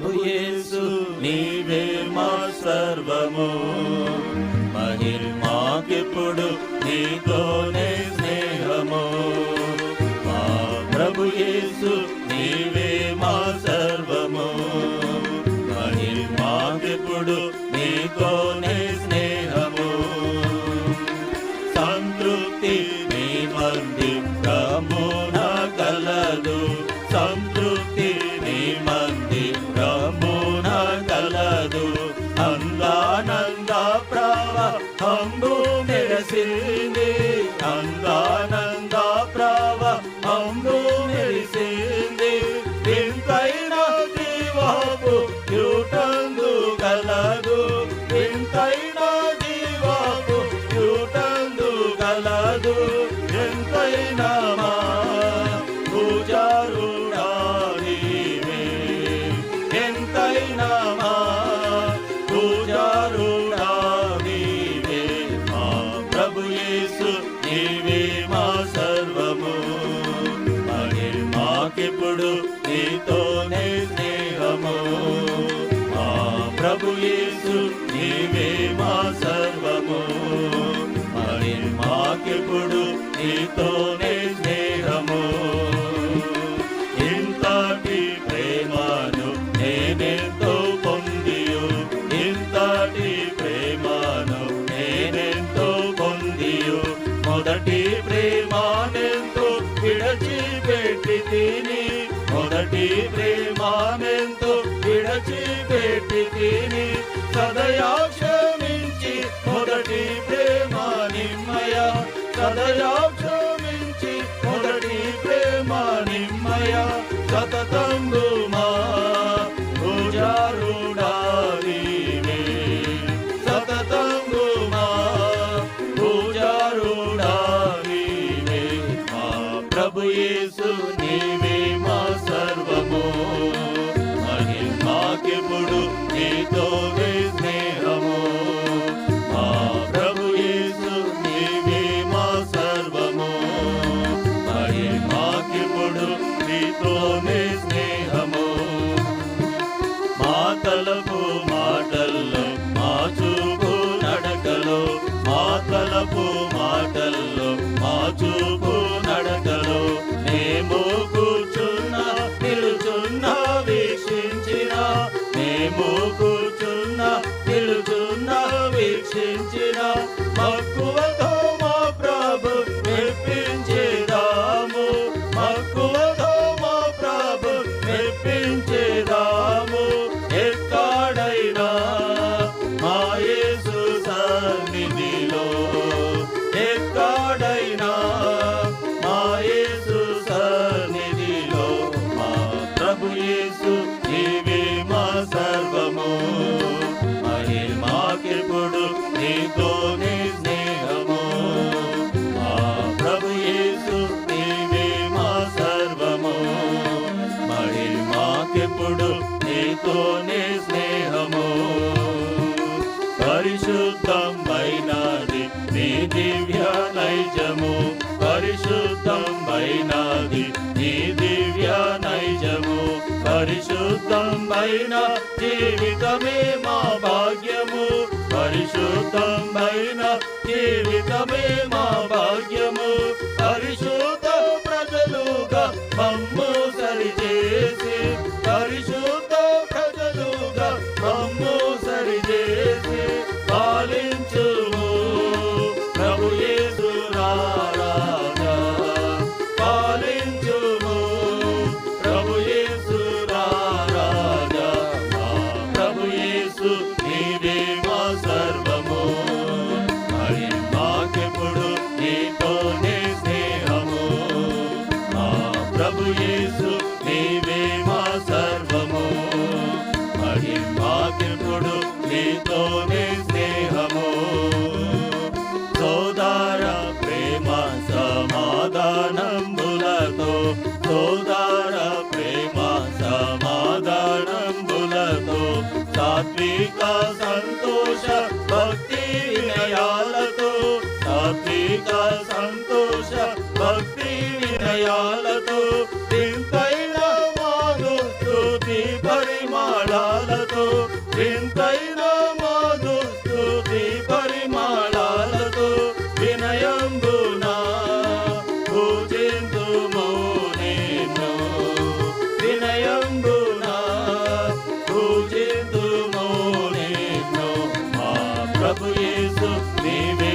ప్రభు యేసు నీవే మా సర్వము. మహిమాకిప్పుడు నీతోనే కాదు ఎంతైనా పూజారుడా నీవే ఎంతైనా పూజారుడా నీవే మా ప్రభు యేసు నీవే మా సర్వము. మరి మాకిప్పుడు నీతోనే స్నేహ. నీతోనే స్నేహము. ఇంతటి ప్రేమను నేనెంతో పొందియు. ఇంతటి ప్రేమను నేనెంతో పొందియు. మొదటి ప్రేమానెంతో విడచిపెట్టి తిని మొదటి ప్రేమానెంతో విడచిపెట్టి తిని సదయాక్షమించి మొదటి సదయా క్షమించి మొదటి ప్రేమ నిమ్మయ సతత చూపు నడకలో మేము కూర్చున్న నిలుచున్న వీక్షించిన. మేము కూర్చున్న నిలుచున్న వీక్షించిన. భక్తు పరిశుద్ధమైన జీవితమే మా భాగ్యము. పరిశుద్ధమైన జీవితమే మా భాగ్యము. सात्विक संतोष ప్రభు యేసు నీవే